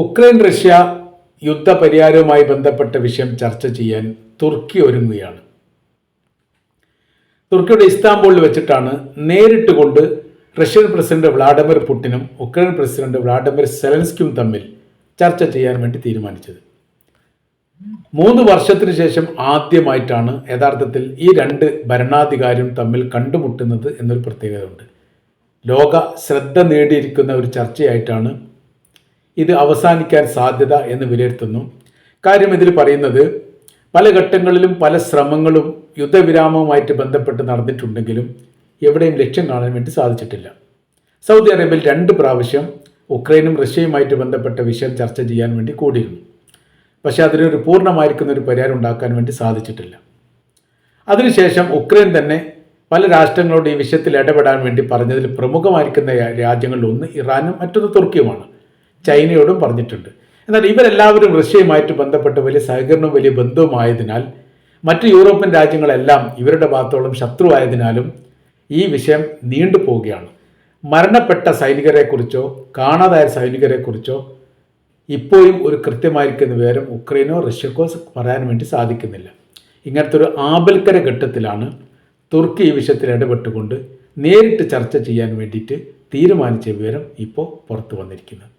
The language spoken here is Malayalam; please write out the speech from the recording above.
ഉക്രൈൻ റഷ്യ യുദ്ധ പരിഹാരവുമായി ബന്ധപ്പെട്ട വിഷയം ചർച്ച ചെയ്യാൻ തുർക്കി ഒരുങ്ങുകയാണ്. തുർക്കിയുടെ ഇസ്താംബൂളിൽ വെച്ചിട്ടാണ് നേരിട്ട് കൊണ്ട് റഷ്യൻ പ്രസിഡന്റ് വ്ളാഡിമിർ പുടിനും ഉക്രൈൻ പ്രസിഡന്റ് വ്ളാഡിമിർ സെലൻസ്കിയും തമ്മിൽ ചർച്ച ചെയ്യാൻ വേണ്ടി തീരുമാനിച്ചത്. മൂന്ന് വർഷത്തിന് ശേഷം ആദ്യമായിട്ടാണ് യഥാർത്ഥത്തിൽ ഈ രണ്ട് ഭരണാധികാരിയും തമ്മിൽ കണ്ടുമുട്ടുന്നത് എന്നൊരു പ്രത്യേകതയുണ്ട്. ലോക ശ്രദ്ധ നേടിയിരിക്കുന്ന ഒരു ചർച്ചയായിട്ടാണ് ഇത് അവസാനിക്കാൻ സാധ്യത എന്ന് വിലയിരുത്തുന്നു. കാര്യം ഇതിൽ പറയുന്നത് പല ഘട്ടങ്ങളിലും പല ശ്രമങ്ങളും യുദ്ധവിരാമവുമായിട്ട് ബന്ധപ്പെട്ട് നടന്നിട്ടുണ്ടെങ്കിലും എവിടെയും ലക്ഷ്യം കാണാൻ വേണ്ടി സാധിച്ചിട്ടില്ല. സൗദി അറേബ്യയിൽ രണ്ട് പ്രാവശ്യം ഉക്രൈനും റഷ്യയുമായിട്ട് ബന്ധപ്പെട്ട വിഷയം ചർച്ച ചെയ്യാൻ വേണ്ടി കൂടിയിരുന്നു. പക്ഷേ അതിനൊരു പൂർണമായിരിക്കുന്ന ഒരു പരിഹാരം ഉണ്ടാക്കാൻ വേണ്ടി സാധിച്ചിട്ടില്ല. അതിനുശേഷം ഉക്രൈൻ തന്നെ പല രാഷ്ട്രങ്ങളോട് ഈ വിഷയത്തിൽ ഇടപെടാൻ വേണ്ടി പറഞ്ഞതിൽ പ്രമുഖമായിരിക്കുന്ന രാജ്യങ്ങളിൽ ഒന്ന് ഇറാനും മറ്റൊന്ന് തുർക്കിയുമാണ്. ചൈനയോടും പറഞ്ഞിട്ടുണ്ട്. എന്നാൽ ഇവരെല്ലാവരും റഷ്യയുമായിട്ട് ബന്ധപ്പെട്ട് വലിയ സഹകരണവും വലിയ ബന്ധവുമായതിനാൽ മറ്റ് യൂറോപ്യൻ രാജ്യങ്ങളെല്ലാം ഇവരുടെ ഭാഗത്തോളം ശത്രുവായതിനാലും ഈ വിഷയം നീണ്ടു പോവുകയാണ്. മരണപ്പെട്ട സൈനികരെക്കുറിച്ചോ കാണാതായ സൈനികരെക്കുറിച്ചോ ഇപ്പോഴും ഒരു കൃത്യമായിരിക്കുന്ന വിവരം ഉക്രൈനോ റഷ്യക്കോ പറയാൻ വേണ്ടി സാധിക്കുന്നില്ല. ഇങ്ങനത്തെ ഒരു ആപൽക്കര ഘട്ടത്തിലാണ് തുർക്കി ഈ വിഷയത്തിൽ ഇടപെട്ടുകൊണ്ട് നേരിട്ട് ചർച്ച ചെയ്യാൻ വേണ്ടിയിട്ട് തീരുമാനിച്ച വിവരം ഇപ്പോൾ പുറത്തു വന്നിരിക്കുന്നത്.